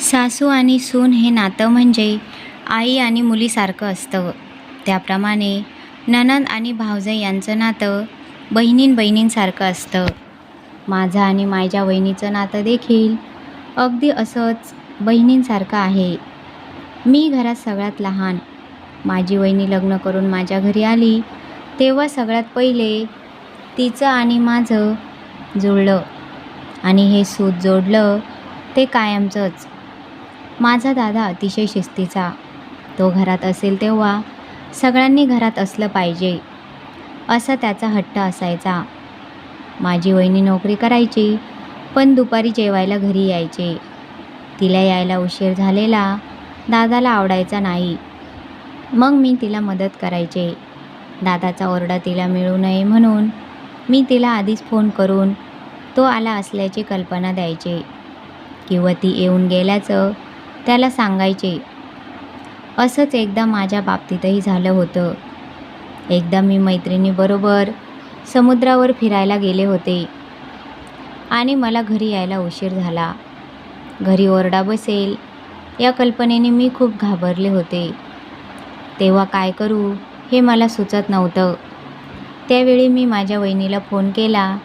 सासू आणि सून हे नातं म्हणजे आई आणि मुलीसारखं असतं. त्याप्रमाणे ननंद आणि भावजय यांचं नातं बहिणीं बहिणींसारखं असतं. माझं आणि माझ्या वहिनीचं नातं देखील अगदी असंच बहिणींसारखं आहे. मी घरात सगळ्यात लहान. माझी वहिनी लग्न करून माझ्या घरी आली तेव्हा सगळ्यात पहिले तिचं आणि माझं जुळलं आणि हे सूत जोडलं ते कायमचंच. माझा दादा अतिशय शिस्तीचा. तो घरात असेल तेव्हा सगळ्यांनी घरात असलं पाहिजे असा त्याचा हट्ट असायचा. माझी वहिनी नोकरी करायची पण दुपारी जेवायला घरी यायचे. तिला यायला उशीर झालेला दादाला आवडायचा नाही. मग मी तिला मदत करायचे. दादाचा ओरडा तिला मिळू नये म्हणून मी तिला आधीच फोन करून तो आला असल्याची कल्पना द्यायचे. किंवा ती येऊन गेल्याचं त्याला सांगायचे असंच एकदा माझ्या बाबतीतही झालं होतं. एकदा मी मैत्रिणीबरोबर समुद्रावर फिरायला गेले होते आणि मला घरी यायला उशीर झाला. घरी ओरडा बसेल या कल्पनेने मी खूप घाबरले होते. तेव्हा काय करू हे मला सुचत नव्हतं. त्यावेळी मी माझ्या वहिनीला फोन केला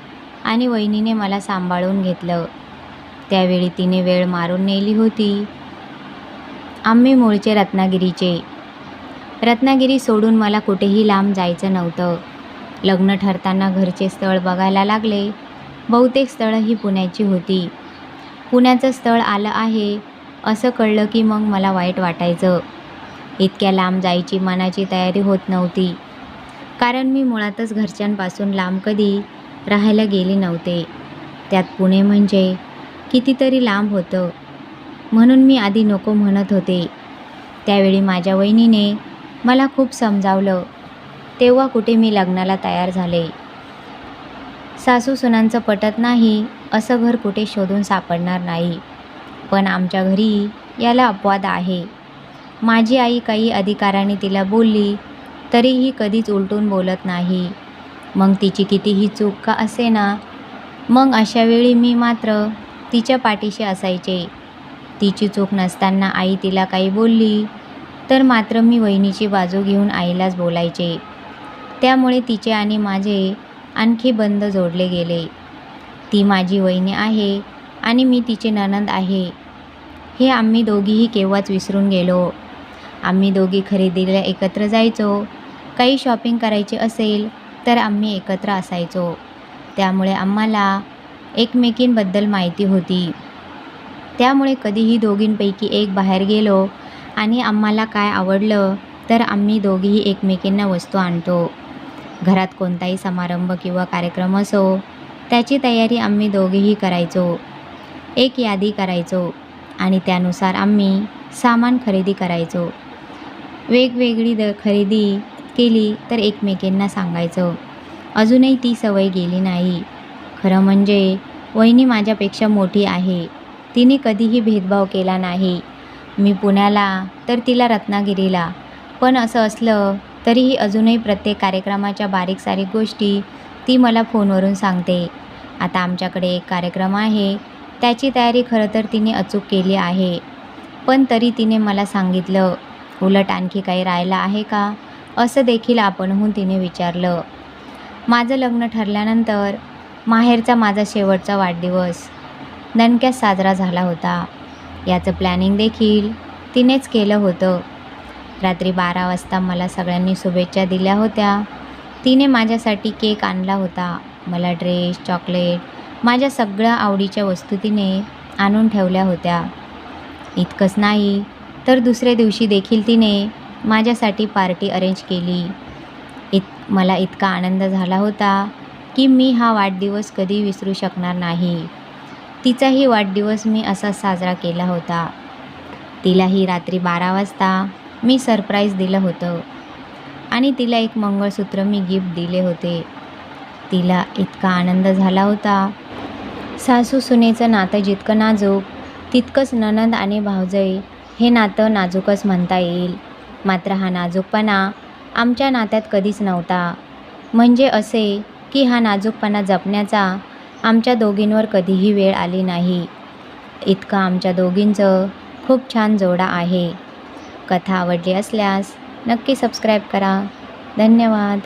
आणि वहिनीने मला सांभाळून घेतलं. त्यावेळी तिने वेळ मारून नेली होती आम्ही मूळचे रत्नागिरीचे. रत्नागिरी सोडून मला कुठेही लांब जायचं नव्हतं. लग्न ठरताना घरचे स्थळ बघायला लागले. बहुतेक स्थळं ही पुण्याची होती. पुण्याचं स्थळ आलं आहे असं कळलं की मग मला वाईट वाटायचं. इतक्या लांब जायची मनाची तयारी होत नव्हती. कारण मी मुळातच घरच्यांपासून लांब कधी राहायला गेले नव्हते. त्यात पुणे म्हणजे कितीतरी लांब होतं. म्हणून मी आधी नको म्हणत होते. त्यावेळी माझ्या वहिनीने मला खूप समजावलं. तेव्हा कुठे मी लग्नाला तयार झाले. सासू सुनांचं पटत नाही असं घर कुठे शोधून सापडणार नाही. पण आमच्या घरी याला अपवाद आहे. माझी आई काही अधिकाराने तिला बोलली तरीही कधीच उलटून बोलत नाही. मग तिची कितीही चूक का असे ना मग अशावेळी मी मात्र तिच्या पाठीशी असायचे. तिची चूक नसताना आई तिला काही बोलली. तर मात्र मी वहिनीची बाजू घेऊन आईलाच बोलायचे. त्यामुळे तिचे आणि माझे आणखी बंद जोडले गेले. ती माझी वहिनी आहे आणि मी तिचे ननंद आहे. हे आम्ही दोघीही केव्हाच विसरून गेलो. आम्ही दोघी खरेदीला एकत्र जायचो. काही शॉपिंग करायचे असेल तर आम्ही एकत्र असायचो. त्यामुळे आम्हाला एकमेकींबद्दल माहिती होती. त्यामुळे कधीही दोघींपैकी एक बाहेर गेलो आणि आम्हाला काय आवडलं तर आम्ही दोघीही एकमेकींना वस्तू आणतो. घरात कोणताही समारंभ किंवा कार्यक्रम असो त्याची तयारी आम्ही दोघेही करायचो. एक यादी करायचो आणि त्यानुसार आम्ही सामान खरेदी करायचो. वेगवेगळी द खरेदी केली तर एकमेकींना सांगायचं. अजूनही ती सवय गेली नाही. खरं म्हणजे वहिनी माझ्यापेक्षा मोठी आहे. तिने कधीही भेदभाव केला नाही. मी पुण्याला तर तिला रत्नागिरीला. पण असं असलं तरीही अजूनही प्रत्येक कार्यक्रमाच्या बारीक सारीक गोष्टी ती मला फोनवरून सांगते. आता आमच्याकडे एक कार्यक्रम आहे. त्याची तयारी खरं तर तिने अचूक केली आहे. पण तरी तिने मला सांगितलं उलट आणखी काही राहिलं आहे का? असं देखील आपणहून तिने विचारलं. माझं लग्न ठरल्यानंतर माहेरचा माझा शेवटचा वाढदिवस. दणक्यात साजरा झाला होता. याचं प्लॅनिंग देखील तिनेच केलं होतं. रात्री बारा वाजता मला सगळ्यांनी शुभेच्छा दिल्या होत्या. तिने माझ्यासाठी केक आणला होता. मला ड्रेस चॉकलेट माझ्या सगळ्या आवडीच्या वस्तू तिने आणून ठेवल्या होत्या. इतकंच नाही तर दुसऱ्या दिवशी देखील तिने माझ्यासाठी पार्टी अरेंज केली. इत मला इतका आनंद झाला होता की मी हा वाढदिवस कधी विसरू शकणार नाही. तिचाही वाढदिवस मी असा साजरा केला होता. तिलाही रात्री बारा वाजता मी सरप्राईज दिलं होतं. आणि तिला एक मंगळसूत्र मी गिफ्ट दिले होते. तिला इतका आनंद झाला होता. सासू सुनेचं नातं जितकं नाजूक तितकंच ननंद आणि भावजई हे नातं नाजूकच म्हणता येईल. मात्र हा नाजूकपणा आमच्या नात्यात कधीच नव्हता. म्हणजे असे की हा नाजूकपणा जपण्याचा आमच्या दोघींवर कधीही वेळ आली नाही. इतकं आमच्या दोघींचं खूप छान जोडा आहे. कथा आवडली असल्यास नक्की सबस्क्राईब करा. धन्यवाद.